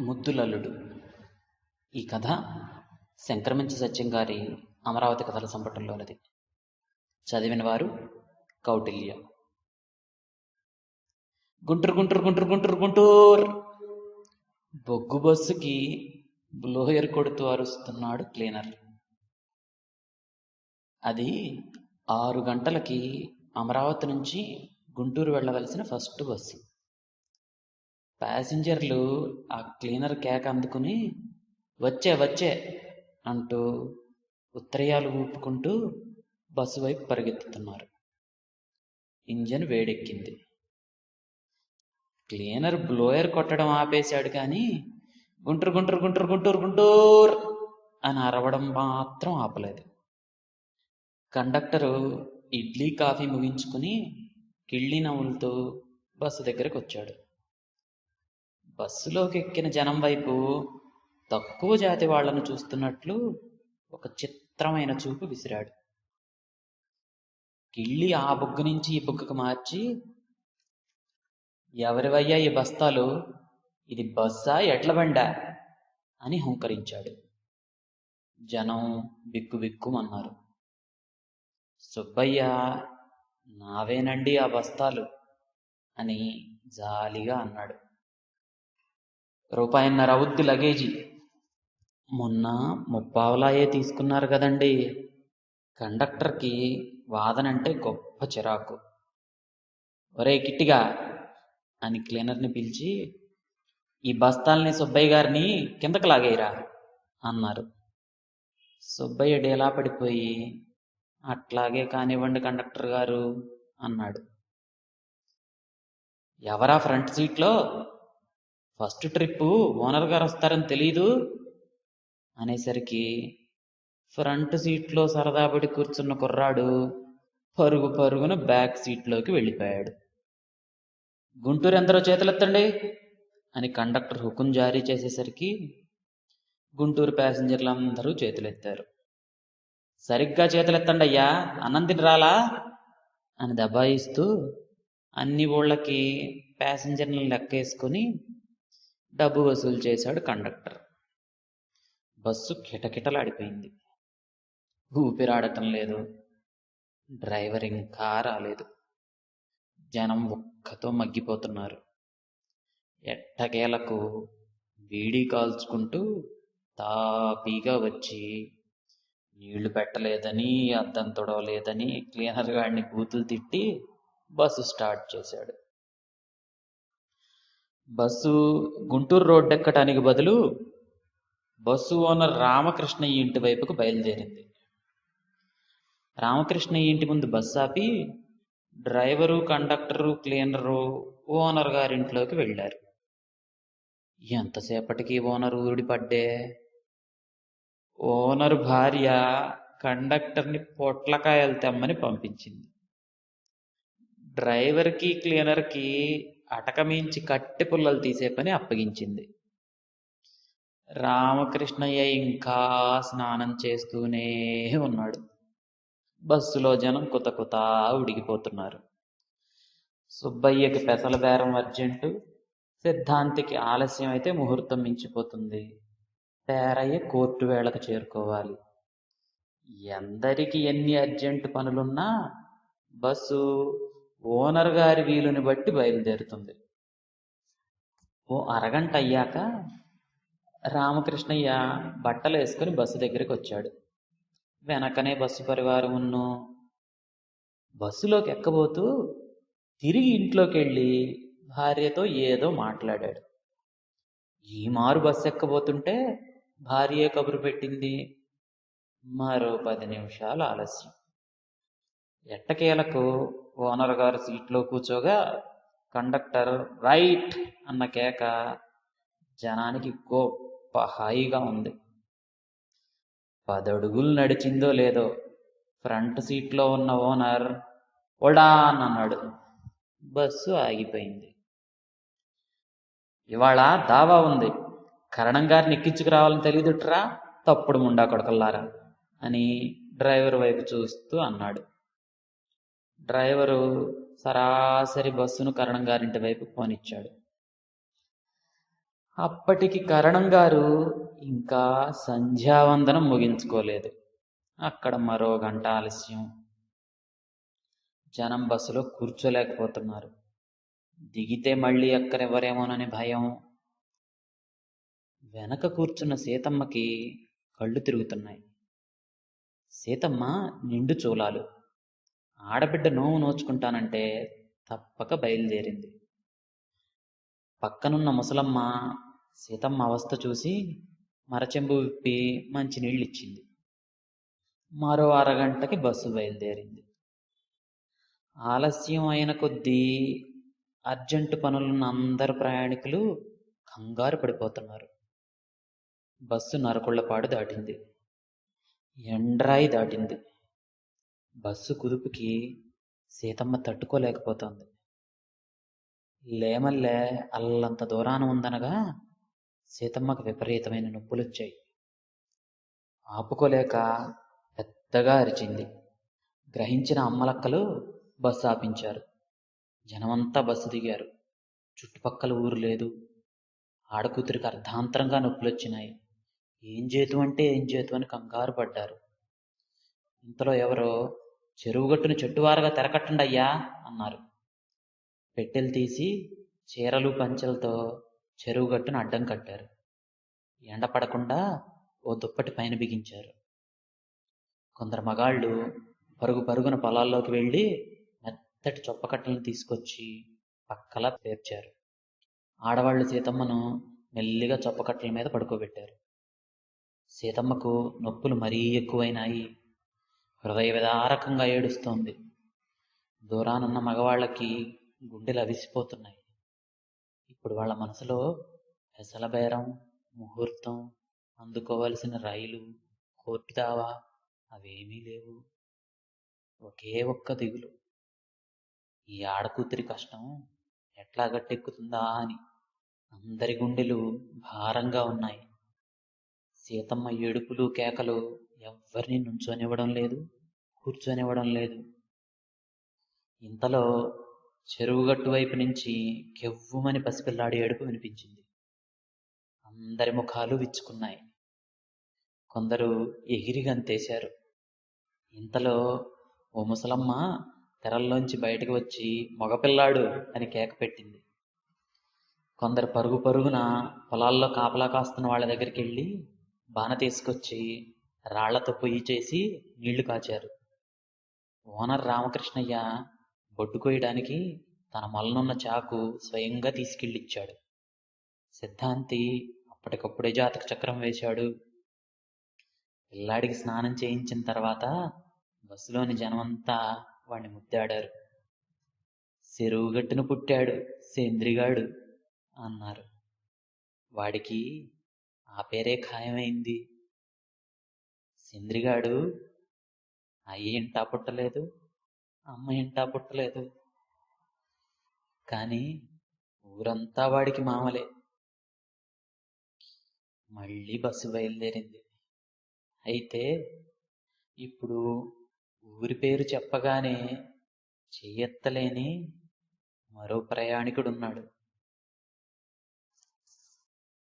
ముద్దులల్లుడు. ఈ కథ శంకరమంచి సత్యం గారి అమరావతి కథల సంపుటంలోనిది. చదివిన వారు కౌటిల్య. గుంటూరు గుంటూరు గుంటూరు గుంటూరు గుంటూరు. బొగ్గు బస్సుకి బ్లోయర్ కొడుతూ అరుస్తున్నాడు క్లీనర్. అది ఆరు గంటలకి అమరావతి నుంచి గుంటూరు వెళ్ళవలసిన ఫస్ట్ బస్సు. ప్యాసింజర్లు ఆ క్లీనర్ కేక అందుకుని వచ్చే వచ్చే అంటూ ఉత్తరయాలు ఊపుకుంటూ బస్సు వైపు పరిగెత్తుతున్నారు. ఇంజన్ వేడెక్కింది. క్లీనర్ బ్లోయర్ కొట్టడం ఆపేశాడు కానీ గుంటూరు గుంటూరు గుంటూరు గుంటూరు గుంటూరు అని అరవడం మాత్రం ఆపలేదు. కండక్టరు ఇడ్లీ కాఫీ ముగించుకుని కిళ్ళి నవ్వులతో బస్సు దగ్గరకు వచ్చాడు బస్సులోకి ఎక్కిన జనం వైపు తక్కువ జాతి వాళ్ళను చూస్తున్నట్లు ఒక చిత్రమైన చూపు విసిరాడు. కిళ్ళి ఆ బుగ్గ నుంచి ఈ బుగ్గకు మార్చి ఎవరివయ్యా ఈ బస్తాలు? ఇది బస్సా? ఎడ్ల బండా? అని హుంకరించాడు. జనం బిక్కు బిక్కుమన్నారు. సుబ్బయ్య నావేనండి ఆ బస్తాలు? అని జాలిగా అన్నాడు. రూపాయిన్నర అవుద్ది లగేజీ. మొన్న ముప్పావలాయే తీసుకున్నారు కదండి. కండక్టర్కి వాదనంటే గొప్ప చిరాకు. ఒరే కిట్టిగా అని క్లీనర్ని పిలిచి ఈ బస్తాల్ని సుబ్బయ్య గారిని కిందకు లాగేయరా అన్నారు. సుబ్బయ్య డేలా పడిపోయి అట్లాగే కానివ్వండి కండక్టర్ గారు అన్నాడు. ఎవరా ఫ్రంట్ సీట్లో? ఫస్ట్ ట్రిప్ ఓనర్ గారు వస్తారని తెలీదు. అనేసరికి ఫ్రంట్ సీట్లో సరదాపడి కూర్చున్న కుర్రాడు పరుగు పరుగున బ్యాక్ సీట్లోకి వెళ్ళిపోయాడు. గుంటూరు ఎందరో చేతులెత్తండి అని కండక్టర్ హుకుం జారీ చేసేసరికి గుంటూరు ప్యాసింజర్లు అందరూ చేతులెత్తారు. సరిగ్గా చేతులెత్తండి అయ్యా అన్నందిని రాలా అని దబాయిస్తూ అన్ని ఊళ్ళకి ప్యాసింజర్లను లెక్కేసుకుని డబ్బు వసూలు చేశాడు కండక్టర్. బస్సు కిటకిటలాడిపోయింది. ఊపిరాడటం లేదు. డ్రైవర్ ఇంకా రాలేదు. జనం ఒక్కతో మగ్గిపోతున్నారు. ఎట్టకేలకు వీడి కాల్చుకుంటూ తాపీగా వచ్చి నీళ్ళు పెట్టలేదని అద్దం తొడవలేదని క్లీనర్ గాడిని బూతులు తిట్టి బస్సు స్టార్ట్ చేశాడు. బస్సు గుంటూరు రోడ్డు ఎక్కటానికి బదులు బస్సు ఓనర్ రామకృష్ణ ఇంటి వైపుకు బయలుదేరింది. రామకృష్ణ ఇంటి ముందు బస్సు ఆపి డ్రైవరు కండక్టరు క్లీనరు ఓనర్ గారింట్లోకి వెళ్ళారు. ఎంతసేపటికి ఓనర్ ఊడిపడ్డే ఓనర్ భార్య కండక్టర్ని పొట్లకాయలు తెమ్మని పంపించింది. డ్రైవర్కి క్లీనర్కి అటకమించి కట్టె పుల్లలు తీసే పని అప్పగించింది. రామకృష్ణయ్య ఇంకా స్నానం చేస్తూనే ఉన్నాడు. బస్సులో జనం కుత కుత ఉడికిపోతున్నారు. సుబ్బయ్యకి పెసల బేరం అర్జెంటు సిద్ధాంతికి ఆలస్యం అయితే ముహూర్తం మించిపోతుంది. పేరయ్య కోర్టు వేళకు చేరుకోవాలి. ఎందరికి ఎన్ని అర్జెంటు పనులున్నా బస్సు ఓనర్ గారి వీలుని బట్టి బయలుదేరుతుంది. ఓ అరగంట అయ్యాక రామకృష్ణయ్య బట్టలు వేసుకుని బస్సు దగ్గరికి వచ్చాడు. వెనకనే బస్సు పరివారం ఉన్ను. బస్సులోకి ఎక్కబోతూ తిరిగి ఇంట్లోకి వెళ్ళి భార్యతో ఏదో మాట్లాడాడు. ఈ మారు బస్సు ఎక్కబోతుంటే భార్య కబురు పెట్టింది. మరో పది నిమిషాలు ఆలస్యం. ఎట్టకేలకు ఓనర్ గారు సీట్లో కూర్చోగా కండక్టర్ రైట్ అన్న కేక జనానికి గొప్ప హాయిగా ఉంది. పదడుగులు నడిచిందో లేదో ఫ్రంట్ సీట్లో ఉన్న ఓనర్ ఒడాన్ అన్నాడు. బస్సు ఆగిపోయింది. ఇవాళ దావా ఉంది. కరణం గారిని ఎక్కించుకురావాలని తెలియదుట్రా తప్పుడు ముండా కొడకల్లారా? అని డ్రైవర్ వైపు చూస్తూ అన్నాడు. డ్రైవరు సరాసరి బస్సును కరణం గారింటి వైపు పోనిచ్చాడు అప్పటికి కరణం గారు ఇంకా సంధ్యావందనం ముగించుకోలేదు. అక్కడ మరో గంట ఆలస్యం. జనం బస్సులో కూర్చోలేకపోతున్నారు. దిగితే మళ్ళీ ఎక్కరెవరేమోనని భయం. వెనక కూర్చున్న సీతమ్మకి కళ్ళు తిరుగుతున్నాయి. సీతమ్మ నిండు చూలాలు. ఆడబిడ్డ నోవు నోచుకుంటానంటే తప్పక బయలుదేరింది. పక్కనున్న ముసలమ్మ సీతమ్మ అవస్థ చూసి మరచెంబు విప్పి మంచినీళ్ళు ఇచ్చింది మరో అరగంటకి బస్సు బయలుదేరింది. ఆలస్యం అయిన కొద్దీ అర్జెంటు పనులున్న అందరు ప్రయాణికులు కంగారు పడిపోతున్నారు. బస్సు నరకుళ్ళపాడు దాటింది. ఎండ్రాయి దాటింది. బస్సు కుదుపుకి సీతమ్మ తట్టుకోలేకపోతోంది. లేమల్లే అల్లంత దూరాన ఉందనగా సీతమ్మకు విపరీతమైన నొప్పులొచ్చాయి. ఆపుకోలేక పెద్దగా అరిచింది. గ్రహించిన అమ్మలక్కలు బస్సు ఆపించారు. జనమంతా బస్సు దిగారు. చుట్టుపక్కల ఊరు లేదు. ఆడకూతురికి అర్ధాంతరంగా నొప్పులొచ్చినాయి. ఏం చేతు అంటే ఏం చేతు అని కంగారు పడ్డారు. ఇంతలో ఎవరో చెరువుగట్టును చెట్టువారుగా తెరకట్టండి అయ్యా అన్నారు. పెట్టెలు తీసి చీరలు పంచెలతో చెరువుగట్టును అడ్డం కట్టారు. ఎండ పడకుండా ఓ దుప్పటి పైన బిగించారు. కొందరు మగాళ్ళు పరుగు పరుగున పొలాల్లోకి వెళ్ళి మెత్తటి చొప్పకట్టలను తీసుకొచ్చి పక్కలా పేర్చారు. ఆడవాళ్ళు సీతమ్మను మెల్లిగా చొప్పకట్టల మీద పడుకోబెట్టారు. సీతమ్మకు నొప్పులు మరీ ఎక్కువైనాయి. హృదయ విదారకంగా ఏడుస్తోంది. దూరానున్న మగవాళ్ళకి గుండెలు అవిసిపోతున్నాయి. ఇప్పుడు వాళ్ళ మనసులో పెసల బేరం ముహూర్తం అందుకోవలసిన రైలు కోర్టు దావా అవేమీ లేవు. ఒకే ఒక్క దిగులు. ఈ ఆడకూతురి కష్టం ఎట్లా గట్టెక్కుతుందా అని అందరి గుండెలు భారంగా ఉన్నాయి. సీతమ్మ ఏడుపులు కేకలు ఎవ్వరిని నుంచోనివ్వడం లేదు కూర్చొనివ్వడం లేదు. ఇంతలో చెరువుగట్టు వైపు నుంచి కెవ్వుమని పసిపిల్లాడి ఏడుపు వినిపించింది. అందరి ముఖాలు విచ్చుకున్నాయి. కొందరు ఎగిరి గంతేశారు. ఇంతలో ఓ ముసలమ్మ తెరల్లోంచి బయటకు వచ్చి మగపిల్లాడు అని కేక పెట్టింది. కొందరు పరుగు పరుగున పొలాల్లో కాపలా కాస్తున్న వాళ్ళ దగ్గరికి వెళ్ళి బాన తీసుకొచ్చి రాళ్ళతో పొయ్యి చేసి నీళ్ళు కాచారు. ఓనర్ రామకృష్ణయ్య బొడ్డు కొయ్యడానికి తన మలనున్న చాకు స్వయంగా తీసుకెళ్ళిచ్చాడు. సిద్ధాంతి అప్పటికప్పుడే జాతక చక్రం వేశాడు. పిల్లాడికి స్నానం చేయించిన తర్వాత బస్సులోని జనమంతా వాణ్ణి ముద్దాడారు. చెరువుగట్టును పుట్టాడు సేంద్రిగాడు అన్నారు. వాడికి ఆ పేరే ఖాయమైంది. చంద్రిగాడు అయ్య ఇంటా పుట్టలేదు? అమ్మ ఇంటా పుట్టలేదు? కానీ ఊరంతా వాడికి మామలే. మళ్ళీ బస్సు బయలుదేరింది. అయితే ఇప్పుడు ఊరి పేరు చెప్పగానే చెయ్యెత్తలేని మరో ప్రయాణికుడున్నాడు.